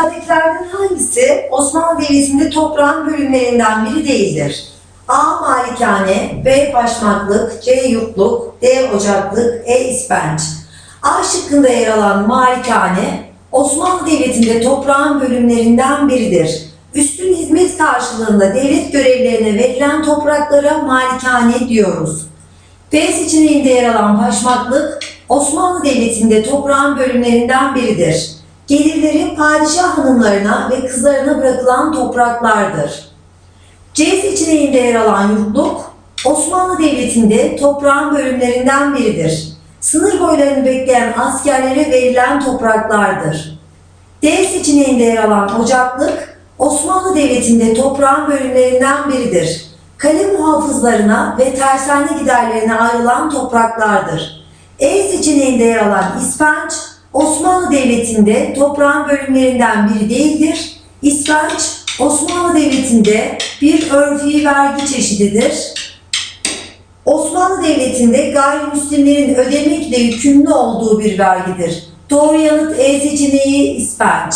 Aşağıdakilerden hangisi Osmanlı Devleti'nde toprağın bölümlerinden biri değildir? A. Malikane, B. Başmaklık, C. Yurtluk, D. Ocaklık, E. İspenç. A şıkkında yer alan Malikane, Osmanlı Devleti'nde toprağın bölümlerinden biridir. Üstün hizmet karşılığında devlet görevlerine verilen topraklara malikane diyoruz. B seçeneğinde yer alan Paşmaklık, Osmanlı Devleti'nde toprağın bölümlerinden biridir. Gelirleri padişah hanımlarına ve kızlarına bırakılan topraklardır. C seçeneğinde yer alan yurtluk, Osmanlı Devleti'nde toprağın bölümlerinden biridir. Sınır boylarını bekleyen askerlere verilen topraklardır. D seçeneğinde yer alan ocaklık, Osmanlı Devleti'nde toprağın bölümlerinden biridir. Kale muhafızlarına ve tersane giderlerine ayrılan topraklardır. E seçeneğinde yer alan İspenç, Osmanlı Devleti'nde toprağın bölümlerinden biri değildir. İspenç, Osmanlı Devleti'nde bir örfi vergi çeşididir. Osmanlı Devleti'nde gayrimüslimlerin ödemekle yükümlü olduğu bir vergidir. Doğru yanıt E seçeneği İspenç.